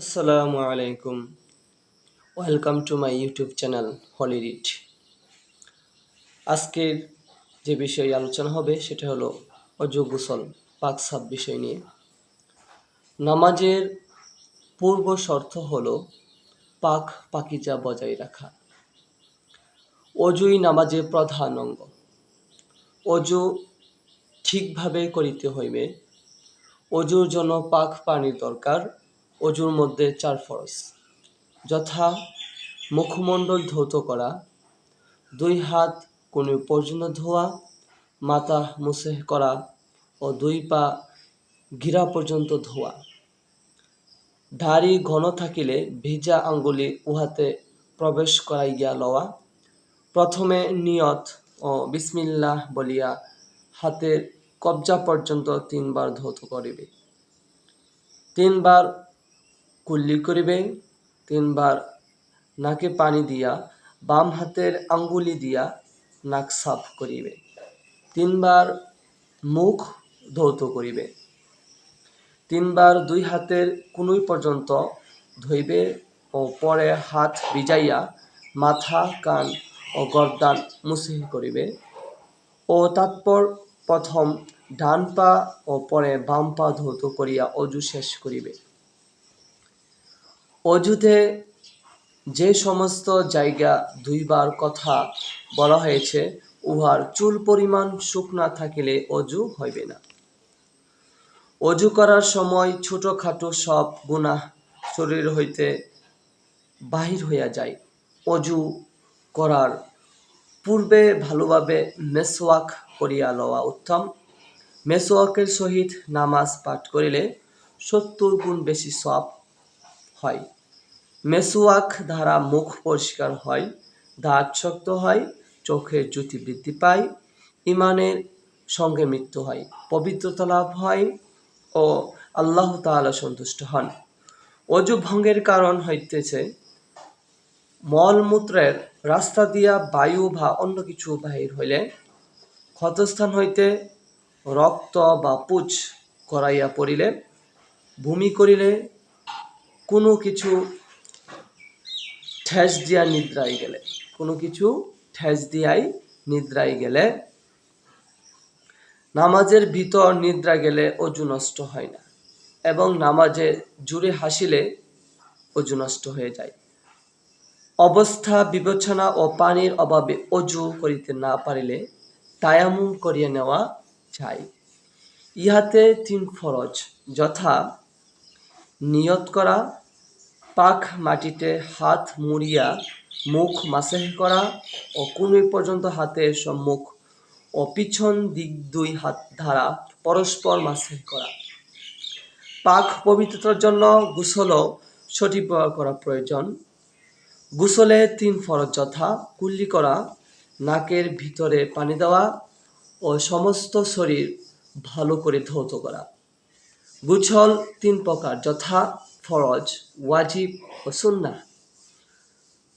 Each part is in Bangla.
আসসালামু আলাইকুম। Welcome to my YouTube channel হলিরিড আজকের যে বিষয়ে আলোচনা হবে সেটা হলো অজু গোসল, পাক সাপ বিষয় নিয়ে। নামাজের পূর্ব শর্ত হলো পাক পাকিজা বজায় রাখা। অজুই নামাজের প্রধান অঙ্গ। অজু ঠিকভাবে করিতে হইবে। অজুর জন্য পাক পানির দরকার। অজুর মধ্যে চার ফরজ। যথা মুখমণ্ডল ধৌত করা, দুই হাত কোনো পর্যন্ত ধোয়া, মাথা মুসেহ করা ও দুই পা গিরা পর্যন্ত ধোয়া। দাড়ি ঘন থাকিলে ভিজা আঙ্গুলি উহাতে প্রবেশ করাইয়া লওয়া। প্রথমে নিয়ত ও বিসমিল্লাহ বলিয়া হাতের কবজা পর্যন্ত তিনবার ধৌত করিবে। তিনবার কুল্লি করিবে তিনবার নাকে পানি দিয়া, বাম হাতের আঙ্গুলি দিয়া নাক সাফ করিবে তিনবার মুখ ধৌত করিবে তিনবার দুই হাতের কুনুই পর্যন্ত ধইবে ও পরে হাত ভিজাইয়া মাথা, কান ও গর্দান মুসিহ করিবে। ও তাৎপর প্রথম ডান পা ও পরে বাম পা ধৌত করিয়া অজু শেষ করিবে। অজুতে যে সমস্ত জায়গা দুইবার কথা বলা হয়েছে, উহার চুল পরিমাণ শুকনা থাকিলে অজু হইবে না। অজু করার সময় ছোটখাটো সব গুনাহ শরীর হইতে বাহির হইয়া যায়। অজু করার পূর্বে ভালোভাবে মেসওয়াক করিয়া লওয়া উত্তম। মেসওয়াকের সহিত নামাজ পাঠ করিলে সত্তর গুণ বেশি সব হয়। মেসওয়াক দ্বারা মুখ পরিষ্কার হয়, দাঁত শক্ত হয়, চোখের জ্যোতি বৃদ্ধি পায় ইমানের সঙ্গে মৃত্যু হয়, পবিত্রতা লাভ হয় ও আল্লাহ তাআলা সন্তুষ্ট হন। অজু ভঙ্গের কারণ হইতেছে মলমূত্রের রাস্তা দিয়া বায়ু বা অন্য কিছু বাহির হইলে ক্ষতস্থান হইতে রক্ত বা পুচ করাইয়া পড়িলে, ভূমি করিলে কোনো কিছু ঠেস দিয়া নিদ্রায় গেলে, কোনো কিছু ঠেস দিয়াই নিদ্রায় গেলে, নামাজের ভিতর নিদ্রা গেলে অজু নষ্ট হয় না এবং নামাজে জুড়ে হাসিলে অজু নষ্ট হয়ে যায়। অবস্থা বিবেচনা ও পানির অভাবে অজু করিতে না পারিলে তায়ামুম করিয়া নেওয়া যায়। ইহাতে তিন ফরজ, যথা নিয়ত করা পাক মাটিতে হাত মুড়িয়া মুখ মাসেহ করা ও কুনুই পর্যন্ত হাতের সম্মুখ ও পিছন দিক দুই হাত ধারা পরস্পর মাসেহ করা। পাক পবিত্রতার জন্য গোসলও সঠিক ব্যবহার করা প্রয়োজন। গোসলে তিন ফরজ যথা, কুল্লি করা, নাকের ভিতরে পানি দেওয়া ও সমস্ত শরীর ভালো করে ধৌত করা। গুছল তিন প্রকার যথা ফরজ, ওয়াজিব ও সুন্না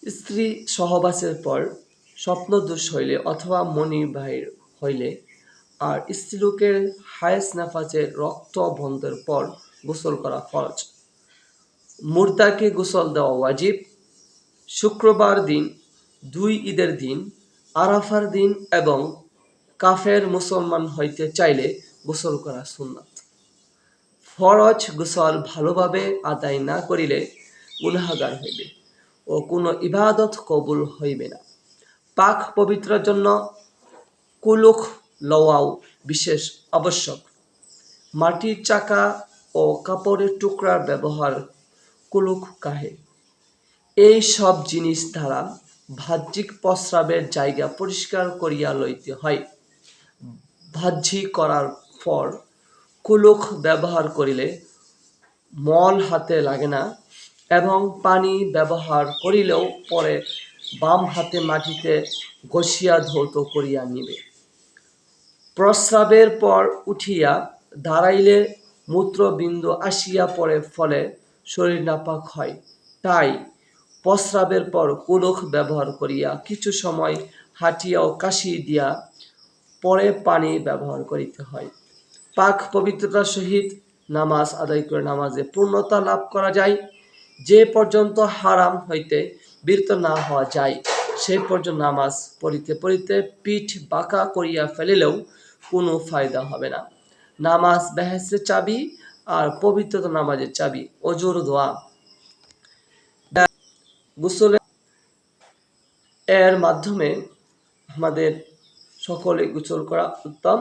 স্ত্রী সহবাসের পর স্বপ্নদোষ হইলে অথবা মনি বাহির হইলে আর স্ত্রীলোকের হায়েস নাফাজের রক্ত বন্ধের পর গোসল করা ফরজ। মুর্দাকে গোসল দেওয়া ওয়াজিব। শুক্রবার দিন, দুই ঈদের দিন, আরাফার দিন এবং কাফের মুসলমান হইতে চাইলে গোসল করা সুন্নাত ফরজ গোসল ভালোভাবে আদায় না করিলে গুনাহাগার হইবে ও কোনো ইবাদত কবুল হইবে না। পাক পবিত্রের জন্য কুলুক লওয়াও বিশেষ আবশ্যক। মাটির চাকা ও কাপড়ের টুকরার ব্যবহার কুলুক কাহে। এই সব জিনিস দ্বারা বাহ্যিক প্রস্রাবের জায়গা পরিষ্কার করিয়া লইতে হয়। ভাজ্যি করার পর কুলুক ব্যবহার করিলে মল হাতে লাগে না এবং পানি ব্যবহার করিলেও পরে বাম হাতে মাটিতে ঘষিয়া ধৌত করিয়া নিবে। প্রস্রাবের পর উঠিয়া দাঁড়াইলে মূত্রবিন্দু আসিয়া পড়ে ফলে শরীর নাপাক হয়। তাই প্রস্রাবের পর কুলুক ব্যবহার করিয়া কিছু সময় হাঁটিয়া ও কাশি দিয়া পরে পানি ব্যবহার করিতে হয়। পাক পবিত্রতার সহিত নামাজ আদায় করে নামাজে পূর্ণতা লাভ করা যায়। যে পর্যন্ত হারাম হইতে বিরত না হওয়া যায়, সেই পর্যন্ত নামাজ পড়িতে পড়িতে পিঠ বাঁকা করিয়া ফেলিলেও কোনো ফায়দা হবে না। নামাজ বেহেসের চাবি আর পবিত্রতা নামাজের চাবি, অজুর দোয়া। গোসলে এর মাধ্যমে আমাদের সকলে গোসল করা উত্তম।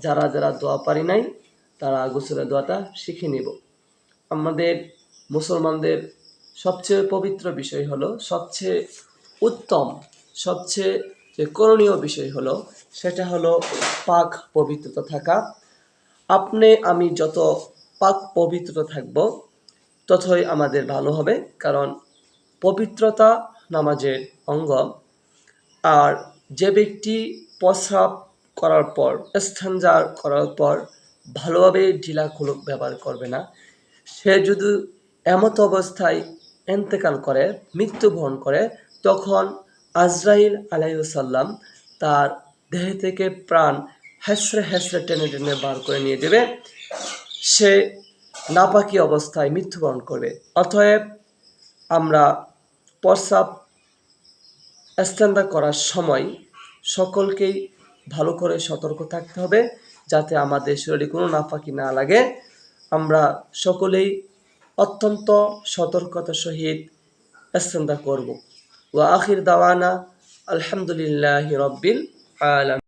যারা যারা দোয়া পারি নাই, তারা গোসলের দোয়াটা শিখে নিব। আমাদের মুসলমানদের সবচেয়ে পবিত্র বিষয় হলো, সবচেয়ে উত্তম, সবচেয়ে যে করণীয় বিষয় হলো, সেটা হলো পাক পবিত্রতা থাকা। আপনি, আমি যত পাক পবিত্রতা থাকব, ততই আমাদের ভালো হবে, কারণ পবিত্রতা নামাজের অঙ্গ। আর যে ব্যক্তি প্রস্রাব করার পর স্থানজার করার পর ভালোভাবে ঢিলা খুলক ব্যবহার করবে না। সে যদি এমত অবস্থায় এন্তেকাল করে, মৃত্যুবরণ করে, তখন আজরাইল আলাইসাল্লাম তার দেহ থেকে প্রাণ হেসরে হেসরে টেনে টেনে বার করে নিয়ে দেবে সে নাপাকি অবস্থায় মৃত্যুবরণ করবে। অতএব আমরা প্রস্রাব স্ট্যান্ডা করার সময় সকলকেই ভালো করে সতর্ক থাকতে হবে যাতে আমাদের শরীরে কোনো নাফাকি না লাগে। আমরা সকলেই অত্যন্ত সতর্কতা সহিত স্ট্যান্ডা করব। ওয়া আখির দাওয়ানা আলহামদুলিল্লাহ রব্বিল আলম